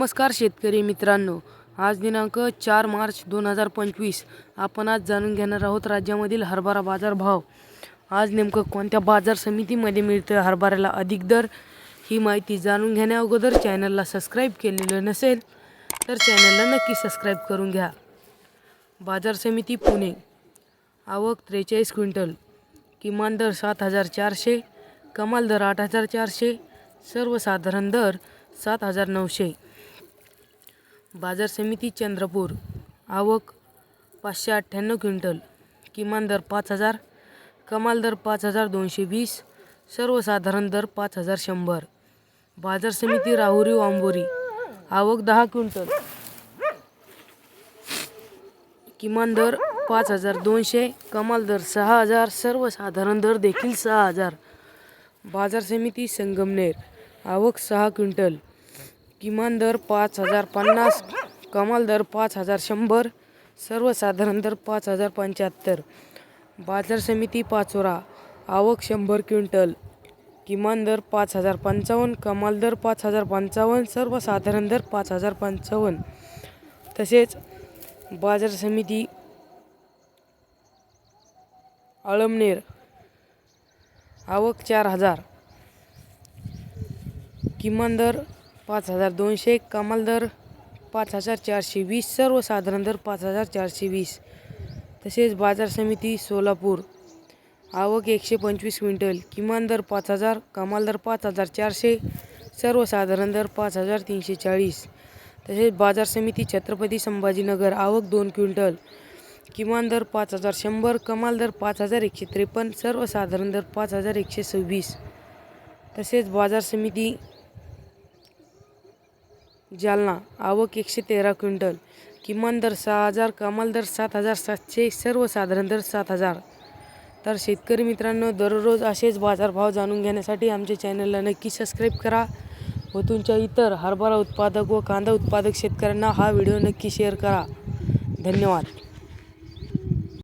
नमस्कार शेतकरी मित्रांनो. आज दिनांक चार मार्च दोन हजार पंचवीस. आपण आज जाणून घेणार आहोत राज्यामधील हरभरा बाजार भाव. आज नेमकं कोणत्या बाजार समितीमध्ये मिळतं हरभऱ्याला अधिक दर ही माहिती जाणून घेण्या अगोदर चॅनलला सबस्क्राईब केलेलं नसेल तर चॅनलला नक्की सबस्क्राईब करून घ्या. बाजार समिती पुणे. आवक त्रेचाळीस क्विंटल. किमान दर सात हजार चारशे. कमाल दर आठ हजार चारशे. सर्वसाधारण दर सात हजार नऊशे. बाजार समिती चंद्रपूर. आवक पाचशे अठ्ठ्याण्णव क्विंटल. किमान दर पाच हजार कमाल दर पाच हजार दोनशे वीस सर्वसाधारण दर पाच हजार शंभर. बाजार समिती राहुरी वांबोरी आवक दहा क्विंटल. किमान दर पाच हजार दोनशे कमाल दर सहा हजार सर्वसाधारण दर देखील सहा हजार. बाजार समिती संगमनेर. आवक सहा क्विंटल. किमान दर पाच हजार पन्नास कमाल दर पाच हजार शंभर सर्वसाधारण दर पाच हजार पंच्याहत्तर. बाजार समिती पाचोरा आवक शंभर क्विंटल किमान दर पाच हजार पंचावन्न कमाल दर पाच हजार पंचावन्न सर्वसाधारण दर पाच हजार पंचावन्न. तसेच बाजार समिती अळमनेर आवक चार हजार किमान दर पाच हजार दोनशे कमाल दर पाच हजार चारशे वीस सर्वसाधारण दर पाच हजार चारशे वीस. तसेच बाजार समिती सोलापूर आवक एकशे पंचवीस क्विंटल किमान दर पाच हजार कमाल दर पाच हजार चारशे सर्वसाधारण दर पाच हजार तीनशे चाळीस. तसेच बाजार समिती छत्रपती संभाजीनगर आवक दोन क्विंटल किमान दर पाच हजार शंभर कमाल दर पाच हजार एकशे त्रेपन्न सर्वसाधारण दर पाच हजार एकशे सव्वीस. तसेच बाजार समिती जालना आवक एकशे तेरा क्विंटल. किमान दर सहा हजार कमाल दर सात हजार सातशे सर्वसाधारण दर सात हजार. तर शेतकरी मित्रांनो दररोज असेच बाजारभाव जाणून घेण्यासाठी आमच्या चॅनलला नक्की सबस्क्राईब करा. व तुमच्या इतर हरभरा उत्पादक व कांदा उत्पादक शेतकऱ्यांना हा व्हिडिओ नक्की शेअर करा. धन्यवाद.